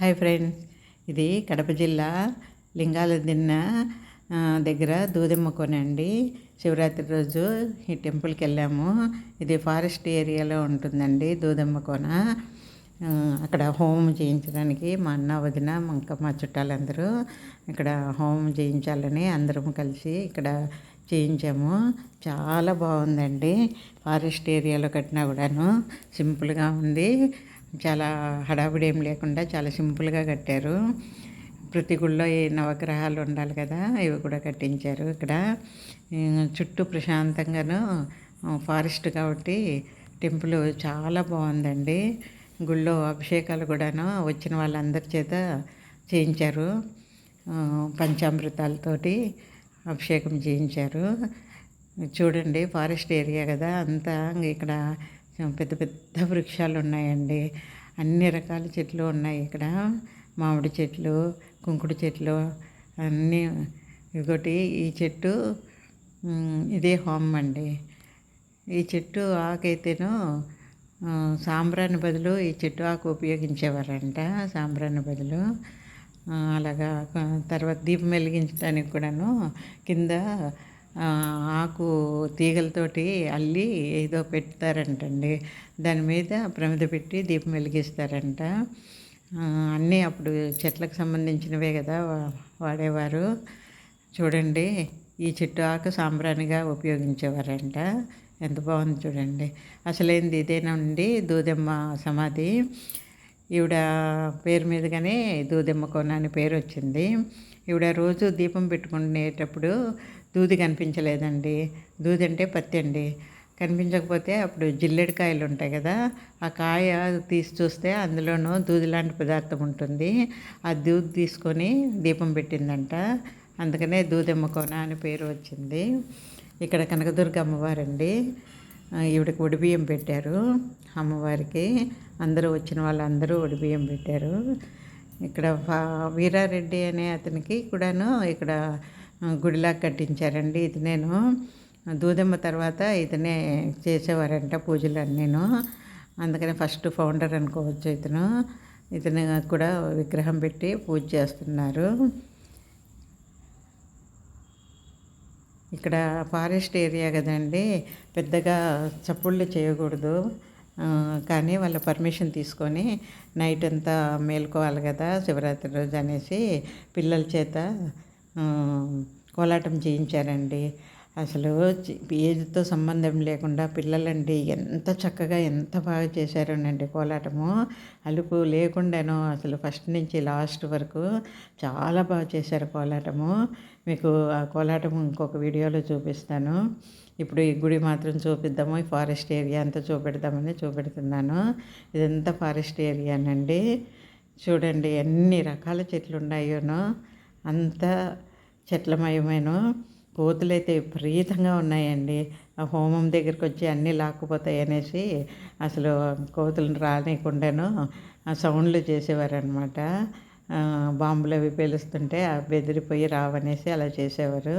Hi friends. ఇది కడప జిల్లా లింగాల దిన్న దగ్గర దూదెమ్మ కోన అండి శివరాత్రి రోజు ఈ టెంపుల్కి వెళ్ళాము. ఇది ఫారెస్ట్ ఏరియాలో ఉంటుందండి దూదెమ్మ కోన. అక్కడ హోమం చేయించడానికి మా అన్న వదిన ఇంకా మా చుట్టాలందరూ ఇక్కడ హోమం చేయించాలని అందరం కలిసి ఇక్కడ చేయించాము. చాలా బాగుందండి. ఫారెస్ట్ ఏరియాలో కట్టినా కూడాను సింపుల్గా ఉంది. చాలా హడావిడి ఏం లేకుండా చాలా సింపుల్గా కట్టారు. ప్రతి గుళ్ళో ఈ నవగ్రహాలు ఉండాలి కదా ఇవి కూడా కట్టించారు. ఇక్కడ చుట్టూ ప్రశాంతంగాను ఫారెస్ట్ కాబట్టి టెంపుల్ చాలా బాగుందండి. గుళ్ళో అభిషేకాలు కూడాను వచ్చిన వాళ్ళందరి చేత చేయించారు. పంచామృతాలతోటి అభిషేకం చేయించారు. చూడండి ఫారెస్ట్ ఏరియా కదా అంతా ఇక్కడ పెద్ద పెద్ద వృక్షాలు ఉన్నాయండి అన్ని రకాల చెట్లు ఉన్నాయి ఇక్కడ. మామిడి చెట్లు కుంకుడు చెట్లు అన్నీ. ఇంకోటి ఈ చెట్టు ఇదే హోమం అండి. ఈ చెట్టు ఆకైతేను సాంబ్రాణి బదులు ఈ చెట్టు ఆకు ఉపయోగించేవారంట సాంబ్రాణి బదులు. అలాగా తర్వాత దీపం వెలిగించడానికి కూడాను కింద ఆకు తీగలతోటి అల్లి ఏదో పెడతారంటండి. దాని మీద ప్రమిద పెట్టి దీపం వెలిగిస్తారంట. అన్నీ అప్పుడు చెట్లకు సంబంధించినవే కదా వాడేవారు. చూడండి ఈ చెట్టు ఆకు సాంబ్రాణిగా ఉపయోగించేవారంట. ఎంత బాగుంది చూడండి. అసలేంది ఇదేనండి దూదెమ్మ సమాధి. ఈవిడ పేరు మీదుగానే దూదెమ్మ కోన అని పేరు వచ్చింది ఈవిడ రోజు దీపం పెట్టుకునేటప్పుడు దూది కనిపించలేదండి. దూది అంటే పత్తి అండి. కనిపించకపోతే అప్పుడు జిల్లెడికాయలు ఉంటాయి కదా ఆ కాయ తీసి చూస్తే అందులోనూ దూది లాంటి పదార్థం ఉంటుంది. ఆ దూది తీసుకొని దీపం పెట్టిందంట. అందుకనే దూదెమ్మ కోన అని పేరు వచ్చింది. ఇక్కడ కనకదుర్గ అమ్మవారండి. ఈవిడకి ఒడిబియ్యం పెట్టారు అమ్మవారికి. అందరూ వచ్చిన వాళ్ళందరూ ఒడిబియ్యం పెట్టారు. ఇక్కడ వీరారెడ్డి అనే అతనికి కూడాను ఇక్కడ గుడిలా కట్టించారండి. ఇది నేను దూదెమ్మ తర్వాత ఇతనే చేసేవారంట పూజలు నేను. అందుకని ఫస్ట్ ఫౌండర్ అనుకోవచ్చు ఇతను. ఇతను కూడా విగ్రహం పెట్టి పూజ చేస్తున్నారు. ఇక్కడ ఫారెస్ట్ ఏరియా కదండి పెద్దగా చప్పుళ్ళు చేయకూడదు. కానీ వాళ్ళ పర్మిషన్ తీసుకొని నైట్ అంతా మేల్కోవాలి కదా శివరాత్రి రోజు అనేసి పిల్లల చేత కోలాటం చేయించారండి. అసలు ఏజ్తో సంబంధం లేకుండా పిల్లలండి ఎంత చక్కగా ఎంత బాగా చేశారోనండి కోలాటము. అలుపు లేకుండాను అసలు ఫస్ట్ నుంచి లాస్ట్ వరకు చాలా బాగా చేశారు కోలాటము. మీకు ఆ కోలాటం ఇంకొక వీడియోలో చూపిస్తాను. ఇప్పుడు ఈ గుడి మాత్రం చూపిద్దాము ఈ ఫారెస్ట్ ఏరియా అంతా చూపెడదామని చూపెడుతున్నాను. ఇదంతా ఫారెస్ట్ ఏరియానండి. చూడండి ఎన్ని రకాల చెట్లు ఉన్నాయోనో అంతా చెట్లమయమేను. కోతులైతే విపరీతంగా ఉన్నాయండి. ఆ హోమం దగ్గరికి వచ్చి అన్నీ లాక్కుపోతాయి అనేసి అసలు కోతులను రానికుండాను ఆ సౌండ్లు చేసేవారనమాట బాంబులు అవి పేలుస్తుంటే బెదిరిపోయి రావనేసి అలా చేసేవారు.